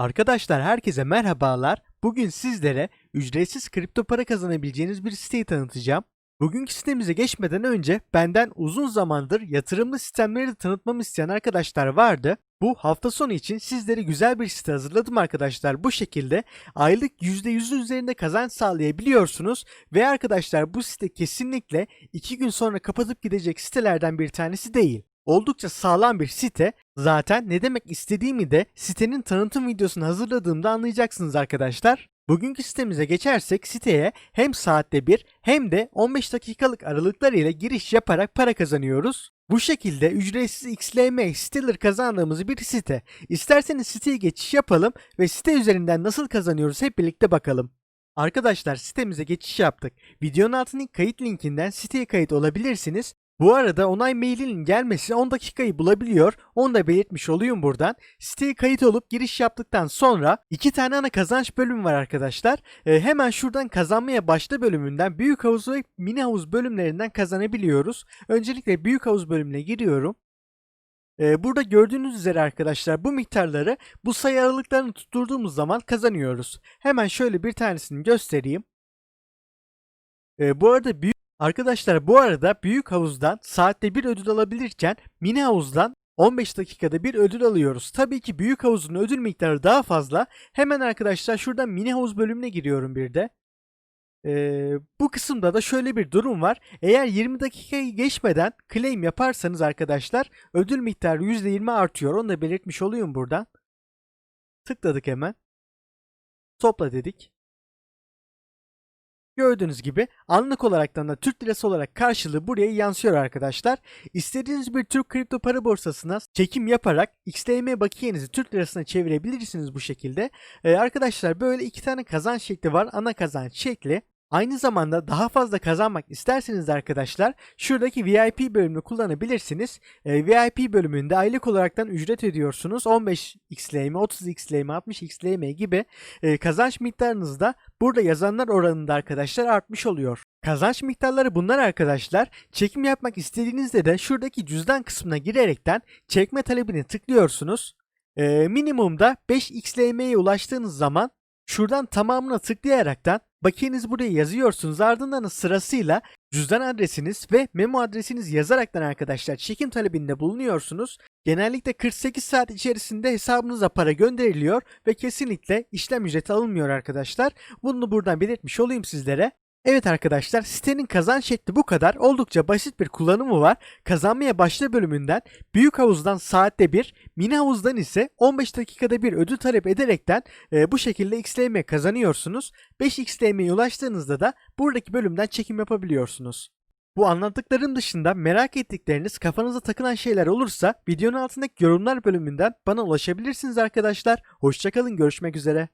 Arkadaşlar herkese merhabalar. Bugün sizlere ücretsiz kripto para kazanabileceğiniz bir siteyi tanıtacağım. Bugünkü sitemize geçmeden önce benden uzun zamandır yatırımlı sistemleri de tanıtmamı isteyen arkadaşlar vardı. Bu hafta sonu için sizlere güzel bir site hazırladım arkadaşlar. Bu şekilde aylık %100'ün üzerinde kazanç sağlayabiliyorsunuz. Ve arkadaşlar bu site kesinlikle 2 gün sonra kapatıp gidecek sitelerden bir tanesi değil. Oldukça sağlam bir site. Zaten ne demek istediğimi de sitenin tanıtım videosunu hazırladığımda anlayacaksınız arkadaşlar. Bugünkü sitemize geçersek siteye hem saatte bir hem de 15 dakikalık aralıklar ile giriş yaparak para kazanıyoruz. Bu şekilde ücretsiz XLM Stealer kazandığımız bir site. İsterseniz siteye geçiş yapalım ve site üzerinden nasıl kazanıyoruz hep birlikte bakalım. Arkadaşlar sitemize geçiş yaptık. Videonun altındaki kayıt linkinden siteye kayıt olabilirsiniz. Bu arada onay mailinin gelmesi 10 dakikayı bulabiliyor. Onu da belirtmiş olayım buradan. Siteye kayıt olup giriş yaptıktan sonra iki tane ana kazanç bölümü var arkadaşlar. Ee, hemen şuradan kazanmaya başla bölümünden büyük havuz ve mini havuz bölümlerinden kazanabiliyoruz. Öncelikle büyük havuz bölümüne giriyorum. Ee, burada gördüğünüz üzere arkadaşlar bu miktarları bu sayı aralıklarını tutturduğumuz zaman kazanıyoruz. Hemen şöyle bir tanesini göstereyim. Ee, bu arada büyük Arkadaşlar bu arada büyük havuzdan saatte bir ödül alabilirken mini havuzdan 15 dakikada bir ödül alıyoruz. Tabii ki büyük havuzun ödül miktarı daha fazla. Hemen arkadaşlar şuradan mini havuz bölümüne giriyorum bir de. Ee, bu kısımda da şöyle bir durum var. Eğer 20 dakikayı geçmeden claim yaparsanız arkadaşlar ödül miktarı %20 artıyor. Onu da belirtmiş olayım buradan. Tıkladık hemen. Topla dedik. Gördüğünüz gibi anlık olaraktan da Türk lirası olarak karşılığı buraya yansıyor arkadaşlar. İstediğiniz bir Türk kripto para borsasına çekim yaparak XLM bakiyenizi Türk lirasına çevirebilirsiniz bu şekilde. Ee, arkadaşlar böyle iki tane kazanç şekli var. Ana kazanç şekli. Aynı zamanda daha fazla kazanmak isterseniz arkadaşlar şuradaki VIP bölümünü kullanabilirsiniz. Ee, VIP bölümünde aylık olaraktan ücret ödüyorsunuz. 15 XLM, 30 XLM, 60 XLM gibi e, kazanç miktarınız da burada yazanlar oranında arkadaşlar artmış oluyor. Kazanç miktarları bunlar arkadaşlar. Çekim yapmak istediğinizde de şuradaki cüzdan kısmına girerekten çekme talebini tıklıyorsunuz. Ee, minimumda 5 XLM'ye ulaştığınız zaman şuradan tamamına tıklayaraktan bakiyenizi buraya yazıyorsunuz. Ardından da sırasıyla cüzdan adresiniz ve memo adresiniz yazaraktan arkadaşlar çekim talebinde bulunuyorsunuz. Genellikle 48 saat içerisinde hesabınıza para gönderiliyor ve kesinlikle işlem ücreti alınmıyor arkadaşlar. Bunu buradan belirtmiş olayım sizlere. Evet arkadaşlar sitenin kazanç şekli bu kadar. Oldukça basit bir kullanımı var. Kazanmaya başla bölümünden büyük havuzdan saatte bir, mini havuzdan ise 15 dakikada bir ödül talep ederekten e, bu şekilde XLM kazanıyorsunuz. 5 XLM'ye ulaştığınızda da buradaki bölümden çekim yapabiliyorsunuz. Bu anlattıklarım dışında merak ettikleriniz kafanıza takılan şeyler olursa videonun altındaki yorumlar bölümünden bana ulaşabilirsiniz arkadaşlar. Hoşçakalın görüşmek üzere.